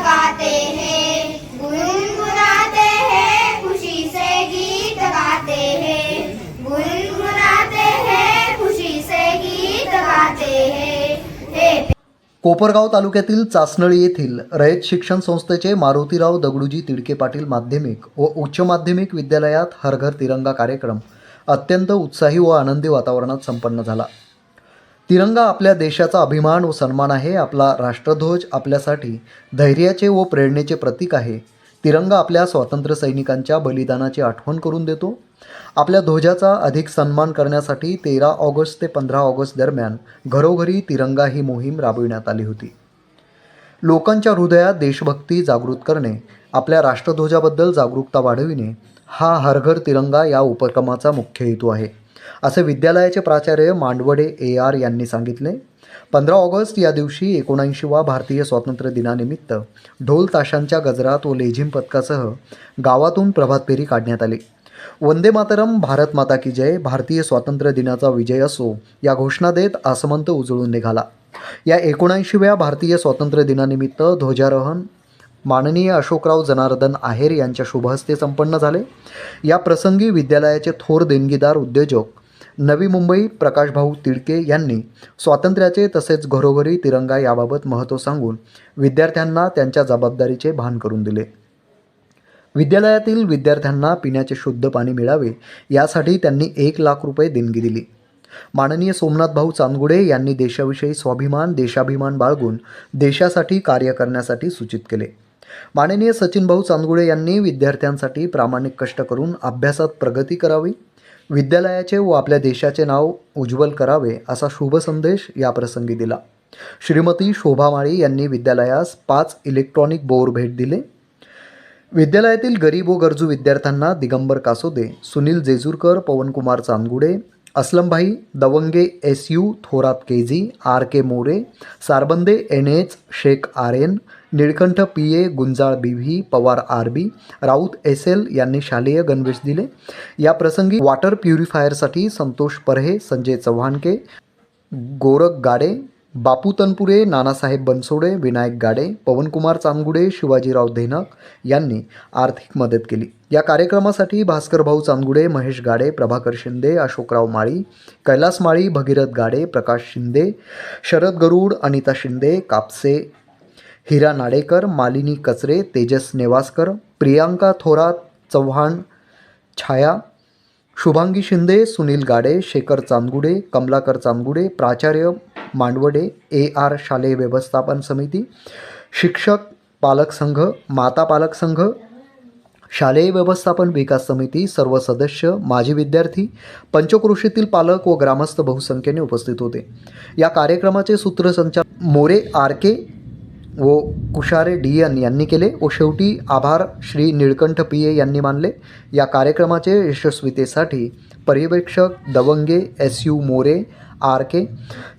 गाते हैं गुनगुनाते हैं खुशी से गीत गाते हैं। गुनगुनाते हैं खुशी से गीत गाते हैं। कोपरगाव तालुक्यातील चासनळी येथील रयत शिक्षण संस्थेचे मारुतीराव दगडूजी तिडके पाटील माध्यमिक व उच्च माध्यमिक विद्यालयात हरघर तिरंगा कार्यक्रम अत्यंत उत्साही व आनंदी वातावरणात संपन्न झाला. तिरंगा आपल्या देशाचा अभिमान व सन्मान आहे आपला राष्ट्रध्वज आपल्यासाठी धैर्याचे व प्रेरणेचे प्रतीक आहे. तिरंगा आपल्या स्वातंत्र्य सैनिकांच्या बलिदानाची आठवण करून देतो. आपल्या ध्वजाचा अधिक सन्मान करण्यासाठी तेरा ऑगस्ट ते पंधरा ऑगस्ट दरम्यान घरोघरी तिरंगा ही मोहीम राबविण्यात आली होती. लोकांच्या हृदयात देशभक्ती जागृत करणे आपल्या राष्ट्रध्वजाबद्दल जागरूकता वाढविणे हा हरघर तिरंगा या उपक्रमाचा मुख्य हेतू आहे. असे विद्यालयाचे प्राचार्य मांडवडे ए आर यांनी सांगितले. पंधरा ऑगस्ट या दिवशी एकोणऐंशीवा भारतीय स्वातंत्र्य दिनानिमित्त ढोल ताशांच्या गजरात व लेझिम पथकासह गावातून प्रभात फेरी काढण्यात आली. वंदे मातरम भारत माता की जय भारतीय स्वातंत्र्य दिनाचा विजय असो या घोषणा देत आसमंत उजळून निघाला. या एकोणऐंशीव्या भारतीय स्वातंत्र्य दिनानिमित्त ध्वजारोहण माननीय अशोकराव जनार्दन आहेर यांच्या शुभहस्ते संपन्न झाले. या प्रसंगी विद्यालयाचे थोर देणगीदार उद्योजक नवी मुंबई प्रकाशभाऊ तिडके यांनी स्वातंत्र्याचे तसेच घरोघरी तिरंगा याबाबत महत्त्व सांगून विद्यार्थ्यांना त्यांच्या जबाबदारीचे भान करून दिले. विद्यालयातील विद्यार्थ्यांना पिण्याचे शुद्ध पाणी मिळावे यासाठी त्यांनी एक लाख रुपये देणगी दिली. माननीय सोमनाथ भाऊ चांदगुडे यांनी देशाविषयी स्वाभिमान देशाभिमान बाळगून देशासाठी कार्य करण्यासाठी सूचित केले. माननीय सचिन भाऊ चांदगुडे यांनी विद्यार्थ्यांसाठी प्रामाणिक कष्ट करून अभ्यासात प्रगती करावी विद्यालयाचे व आपल्या देशाचे नाव उज्ज्वल करावे असा शुभ संदेश या प्रसंगी दिला. श्रीमती शोभा माळी यांनी विद्यालयास पाच इलेक्ट्रॉनिक बोर भेट दिले. विद्यालयातील गरीब व गरजू विद्यार्थ्यांना Digambar Kasode Sunil Jejurkar Pawankumar Chandgude Aslambhai Dawange S U Thorat K G R K More Sarbande N H Shaikh R N Nilkanth P A Gunjal B V Pawar R B Raut S L यांनी शालेय गणवेश दिले. या प्रसंगी water प्युरिफायरसाठी संतोष परहे संजय चव्हाणके गोरख गाडे बापू तनपुरे नानासाहेब बनसोडे विनायक गाडे पवनकुमार चांगुडे शिवाजीराव धेनक यांनी आर्थिक मदत केली. या कार्यक्रमासाठी भास्कर भाऊ महेश गाडे प्रभाकर शिंदे अशोकराव माळी कैलास माळी भगीरथ गाडे प्रकाश शिंदे शरद गरुड अनिता शिंदे कापसे हिरा नाडेकर मालिनी कचरे तेजस नेवासकर प्रियांका थोरात चव्हाण छाया शुभांगी शिंदे सुनील गाडे शेखर चांदगुडे कमलाकर चांदगुडे प्राचार्य मांडवडे ए आर शालेय व्यवस्थापन समिती शिक्षक पालक संघ माता पालक संघ शालेय व्यवस्थापन विकास समिती सर्व सदस्य माजी विद्यार्थी पंचक्रोशीतील पालक व ग्रामस्थ बहुसंख्येने उपस्थित होते. या कार्यक्रमाचे सूत्रसंचालन मोरे आर के व कुशारे डी एन यांनी केले व शेवटी आभार श्री निळकंठ पी ए यांनी मानले. या कार्यक्रमाचे यशस्वीतेसाठी पर्यवेक्षक Dawange S U More R K,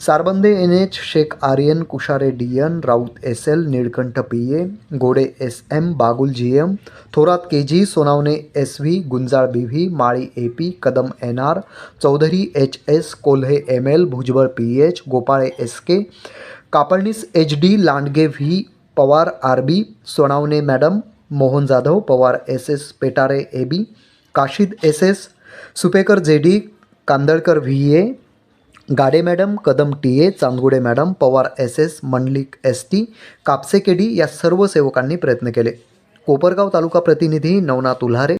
Sarbande N H Shaikh Aryan, Kushare D N Raut S L Nilkanth P A Gode S M Bagul G M Thorat K G Sonawane S V Gunjal B V Mali A P Kadam N R Chaudhari H S Kolhe M L Bhujbal P H Gopale S K Kapadnis H D Landge V, Pawar R B Sonawane madam, Mohan Jadhav, Pawar S S Petare A B Kashid S S Supekar J D Kandalkar V A Gade madam Kadam T A Chandgude madam Pawar S S Mandlik S T Kapse K D या सर्व सेवकांनी प्रयत्न केले. कोपरगाव तालुका प्रतिनिधी नवनाथ उल्हारे